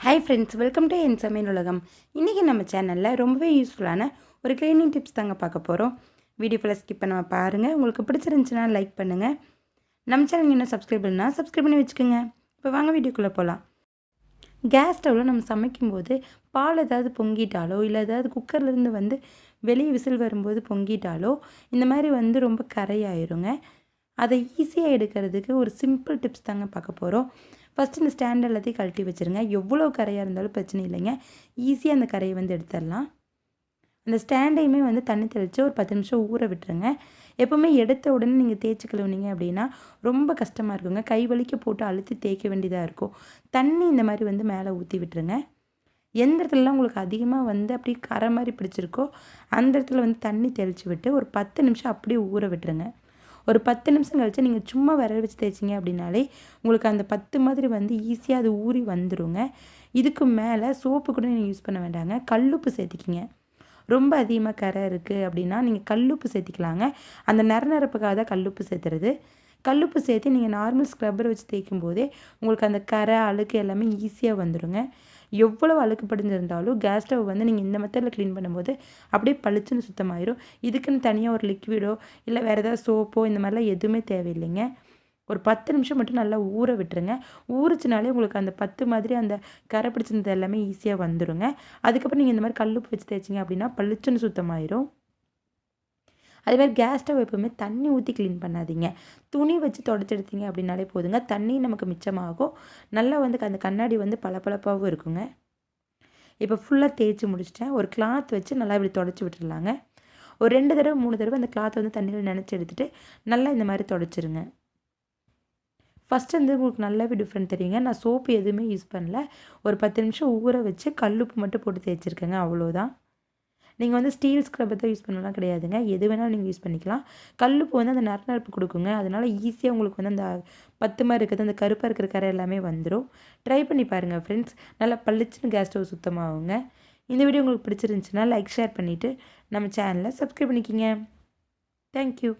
Hi friends welcome to என் சமையல் உலகம் இன்றைக்கி நம்ம சேனலில் ரொம்பவே யூஸ்ஃபுல்லான ஒரு க்ளீனிங் டிப்ஸ் தாங்க பார்க்க போகிறோம் வீடியோ ஃபுல்லாக ஸ்கிப் பண்ணாம பாருங்கள் உங்களுக்கு பிடிச்சிருந்துச்சுன்னா லைக் பண்ணுங்கள் நம்ம சேனல் இன்னும் சப்ஸ்கிரைப் பண்ணால் சப்ஸ்கிரைப் பண்ணி வச்சுக்கோங்க. இப்போ வாங்க வீடியோக்குள்ளே போகலாம் கேஸ் ஸ்டவ்வில் நம்ம சமைக்கும்போது பால் ஏதாவது பொங்கிட்டாலோ இல்லை ஏதாவது குக்கர்லேருந்து வந்து வெளியே விசில் வரும்போது பொங்கிட்டாலோ இந்த மாதிரி வந்து ரொம்ப கரையாயிருங்க. அதை ஈஸியாக எடுக்கிறதுக்கு ஒரு சிம்பிள் டிப்ஸ் தாங்க பார்க்க போகிறோம் ஃபஸ்ட்டு இந்த ஸ்டாண்ட் எல்லாத்தையும் கழட்டி வச்சுருங்க. எவ்வளோ கரையாக இருந்தாலும் பிரச்சனை இல்லைங்க. ஈஸியாக அந்த கரையை வந்து எடுத்துடலாம். அந்த ஸ்டாண்டையுமே வந்து தண்ணி தெளித்து ஒரு பத்து நிமிஷம் ஊற விட்டுருங்க. எப்போவுமே எடுத்த உடனே நீங்கள் தேய்ச்சி கழுவுனீங்க அப்படின்னா ரொம்ப கஷ்டமாக இருக்குங்க. கை வலிக்க போட்டு அழுத்தி தேய்க்க வேண்டியதாக இருக்கும். தண்ணி இந்த மாதிரி வந்து மேலே ஊற்றி விட்டுருங்க. எந்த இடத்துலலாம் உங்களுக்கு அதிகமாக வந்து அப்படியே கரை மாதிரி பிடிச்சிருக்கோ அந்த இடத்துல வந்து தண்ணி தெளித்து விட்டு ஒரு பத்து நிமிஷம் அப்படியே ஊற விட்டுருங்க. ஒரு பத்து நிமிஷம் கழித்து நீங்கள் சும்மா விரல் வச்சு தேய்ச்சிங்க அப்படின்னாலே உங்களுக்கு அந்த பத்து மாதிரி வந்து ஈஸியாக அது ஊறி வந்துடுங்க இதுக்கு மேலே சோப்பு கூட நீங்கள் யூஸ் பண்ண வேண்டாங்க. கல்லுப்பு சேர்த்திக்கிங்க. ரொம்ப அதிகமாக கரை இருக்குது அப்படின்னா நீங்கள் கல்லுப்பு சேர்த்திக்கலாங்க. அந்த நிற நிரப்புக்காக தான் கல்லுப்பு சேர்த்துறது. கல்லுப்பு சேர்த்து நீங்கள் நார்மல் ஸ்க்ரப்பர் வச்சு தேய்க்கும் போதே உங்களுக்கு அந்த கரை அழுக்கு எல்லாமே ஈஸியாக வந்துடுங்க எவ்வளோ அழுக்கு படிஞ்சிருந்தாலும் கேஸ் ஸ்டவ் வந்து நீங்கள் இந்த மெத்தடில் க்ளீன் பண்ணும்போது அப்படியே பளிச்சுன்னு சுத்தமாயிரும். இதுக்குன்னு தனியாக ஒரு லிக்விடோ இல்லை வேறு ஏதாவது சோப்போ இந்த மாதிரிலாம் எதுவுமே தேவையில்லைங்க. ஒரு பத்து நிமிஷம் மட்டும் நல்லா ஊற விட்டுருங்க. ஊறிச்சினாலே உங்களுக்கு அந்த பத்து மாதிரி அந்த கரை பிடிச்சிருந்தது எல்லாமே ஈஸியாக வந்துடுங்க அதுக்கப்புறம் நீங்கள் இந்த மாதிரி கல்லுப்பு வச்சு தேய்ச்சிங்க அப்படின்னா பளிச்சுன்னு சுத்தமாயிரும். அதேமாதிரி கேஸ் ஸ்டவ் எப்போவுமே தண்ணி ஊற்றி க்ளீன் பண்ணாதீங்க. துணி வச்சு தொடச்செடுத்தீங்க அப்படின்னாலே போதுங்க. தண்ணி நமக்கு மிச்சமாகும். நல்லா வந்து அந்த கண்ணாடி வந்து பளபளப்பாகவும் இருக்குங்க. இப்போ ஃபுல்லாக தேய்ச்சி முடிச்சிட்டேன். ஒரு கிளாத் வச்சு நல்லா இப்படி தொடச்சி விட்டுடலாங்க ஒரு ரெண்டு தடவை மூணு தடவை அந்த கிளாத்தை வந்து தண்ணியில் நினச்சி எடுத்துகிட்டு நல்லா இந்த மாதிரி தொடச்சிருங்க. ஃபஸ்ட்டு வந்து உங்களுக்கு நல்லாவே டிஃப்ரெண்ட் தெரியுங்க. நான் சோப்பு எதுவுமே யூஸ் பண்ணல. ஒரு பத்து நிமிஷம் ஊற வச்சு கல்லுப்பு மட்டும் போட்டு தேய்ச்சிருக்கேங்க. அவ்வளோதான் நீங்கள் வந்து ஸ்டீல் ஸ்க்ரப்பர் தான் யூஸ் பண்ணலாம் கிடையாதுங்க. எது வேணாலும் நீங்கள் யூஸ் பண்ணிக்கலாம். கல்லுப்பு வந்து அந்த நரநரப்பு கொடுக்குங்க. அதனால் ஈஸியாக உங்களுக்கு வந்து அந்த பத்து மாதிரி இருக்கிறது அந்த கருப்பாக இருக்கிற கரை எல்லாமே வந்துடும் ட்ரை பண்ணி பாருங்கள் ஃப்ரெண்ட்ஸ் நல்லா பளிச்சுன்னு கேஸ் ஸ்டவ் சுத்தமாகுங்க. இந்த வீடியோ உங்களுக்கு பிடிச்சிருந்துச்சுன்னா லைக் ஷேர் பண்ணிவிட்டு நம்ம சேனலை சப்ஸ்கிரைப் பண்ணிக்கிங்க. தேங்க்யூ